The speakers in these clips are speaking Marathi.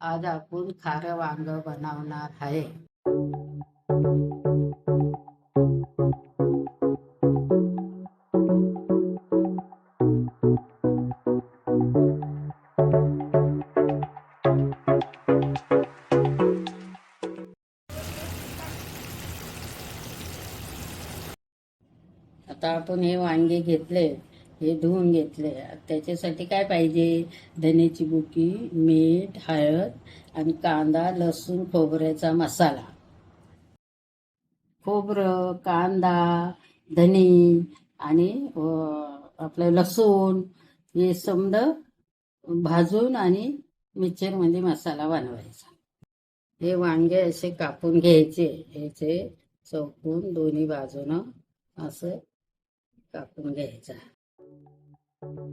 आज आपण खारं वांग बनवणार आहे. आता आपण हे वांगे घेतले. हे धुवून घेतले. त्याच्यासाठी काय पाहिजे? धनेची बुकी मीठ हळद आणि कांदा लसूण खोबऱ्याचा मसाला. खोबरं कांदा धने आणि आपलं लसूण हे समद भाजून आणि मिक्सरमध्ये मसाला बनवायचा. हे वांगे असे कापून घ्यायचे. ह्याचे चौकून दोन्ही बाजूनं असं कापून घ्यायचा. हळद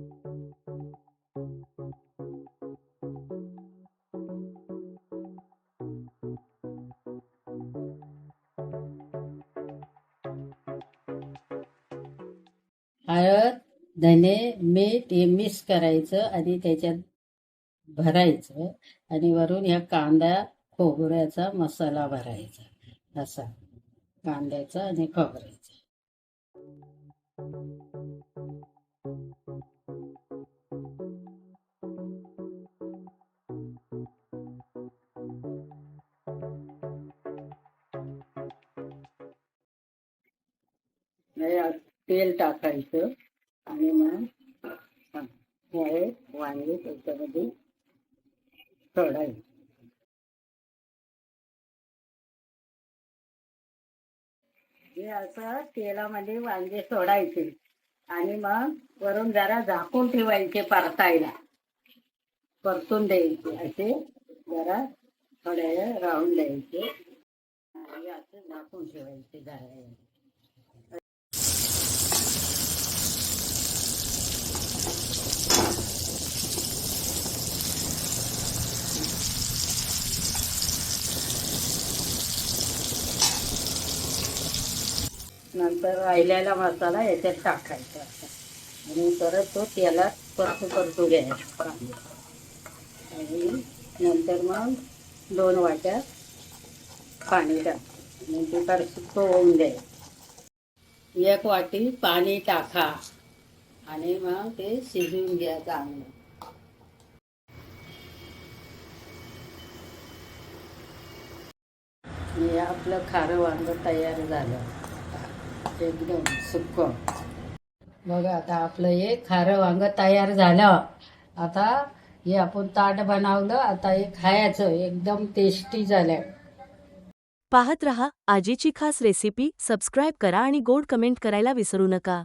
धने मीठ हे मिक्स करायचं आणि त्याच्यात भरायचं आणि वरून ह्या कांदा खोबऱ्याचा मसाला भरायचा. असा. कांद्याचा आणि खोबऱ्याचा. तेल टाकायचं आणि मग हे वांगे त्याच्यामध्ये सोडायचे हे असं तेलामध्ये वांगे सोडायचे आणि मग वरून जरा झाकून ठेवायचे परतायला. परतून द्यायचे असे जरा थोड्या वेळ राहून द्यायचे आणि असं झाकून ठेवायचे जरा नंतर राहिलेला मसाला याच्यात टाकायचा आणि परत तो तेलात परतू परतू घ्यायचा आणि नंतर मग दोन वाट्या पाणी टाक म्हणजे परत तो होऊन द्यायचं. एक वाटी पाणी टाका. आणि मग ते शिजवून घ्या चांगलं. हे आपलं खारं वांग तयार झालं. एकदम सुक्क बघा आता आपलं हे खारं वांग तयार झालं. आता हे आपण ताट बनवलं. आता हे खायचं. एकदम टेस्टी झालं पाहत रहा आजीची खास रेसिपी सबस्क्राईब करा आणि गोड कमेंट करायला विसरू नका.